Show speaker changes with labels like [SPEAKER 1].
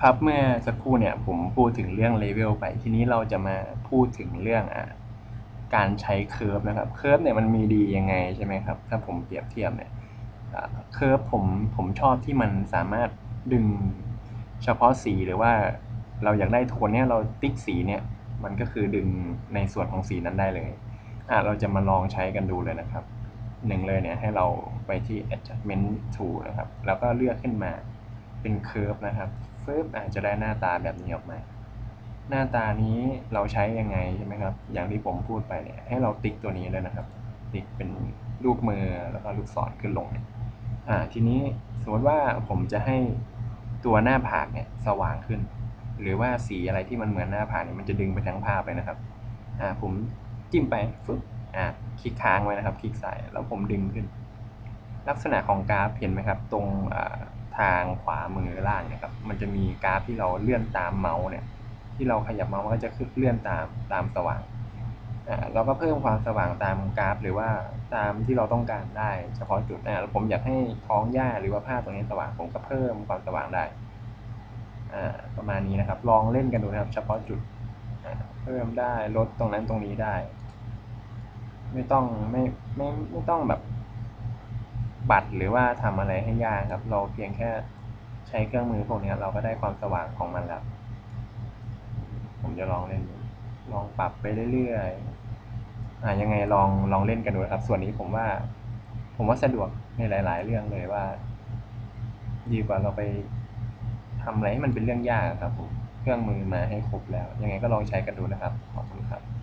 [SPEAKER 1] ครับเมื่อสักครู่เนี่ยผมพูดถึงเรื่องเลเวลไป ทีนี้เราจะมาพูดถึงเรื่องอะการใช้เคอร์ฟนะครับเคอร์ฟเนี่ยมันมีดียังไงใช่ไหมครับ ถ้าผมเปรียบเทียบเนี่ยเคอร์ฟผมผมชอบที่มันสามารถดึงเฉพาะสีหรือว่าเราอยากได้โทนเนี่ยเราติ๊กสีเนี่ยมันก็คือดึงในส่วนของสีนั้นได้เลยอะเราจะมาลองใช้กันดูเลยนะครับหนึ่งเลยเนี่ยให้เราไปที่ adjustment tool นะครับ แล้วก็เลือกขึ้นมาเป็นเคอร์ฟนะครับ ฟึบอาจจะได้หน้าตาแบบนี้ออกมา หน้าตานี้เราใช้ยังไงใช่ไหมครับ อย่างที่ผมพูดไปเนี่ยให้เราติ๊กตัวนี้เลยนะครับ ติ๊กเป็นรูปมือแล้วก็ลูกศรขึ้นลงเนี่ยอ่าทีนี้สมมติว่าผมจะให้ตัวหน้าผากเนี่ยสว่างขึ้น หรือว่าสีอะไรที่มันเหมือนหน้าผากเนี่ยมันจะดึงไปทั้งภาพเลยนะครับอ่าผมจิ้มไปฟึบอ่าคลิกค้างไว้นะครับ คลิกใส่แล้วผมดึงขึ้น ลักษณะของกราฟเห็นไหมครับ ตรงอ่า ทางขวามือล่างเนี่ยครับ มันจะมีกราฟที่เราเลื่อนตามเมาส์เนี่ย ที่เราขยับเมาส์มันก็จะเลื่อนตามตามสว่างอ่าเราก็เพิ่มความสว่างตามกราฟ หรือว่าตามที่เราต้องการได้เฉพาะจุดอ่าผมอยากให้ท้องหญ้าหรือว่าผ้าตรงนี้สว่างผมก็เพิ่มความสว่างได้อ่าประมาณนี้นะครับ ลองเล่นกันดูนะครับ เฉพาะจุดเพิ่มได้ลดตรงนั้นตรงนี้ได้ ไม่ต้องไม่ไม่ไม่ต้องแบบ บัตรหรือว่าทำอะไรให้ยากครับ เราเพียงแค่ใช้เครื่องมือพวกนี้เราก็ได้ความสว่างของมันแล้ว ผมจะลองเล่น ลองปรับไปเรื่อยๆอ่ายังไงลองลองเล่นกันดูครับ ส่วนนี้ผมว่า ผมว่าสะดวกในหลาย ๆ เรื่องเลยว่า ดีกว่าเราไปทำอะไรให้มันเป็นเรื่องยากครับผมเครื่องมือมาให้ครบแล้ว ยังไงก็ลองใช้กันดูนะครับ ขอบคุณครับ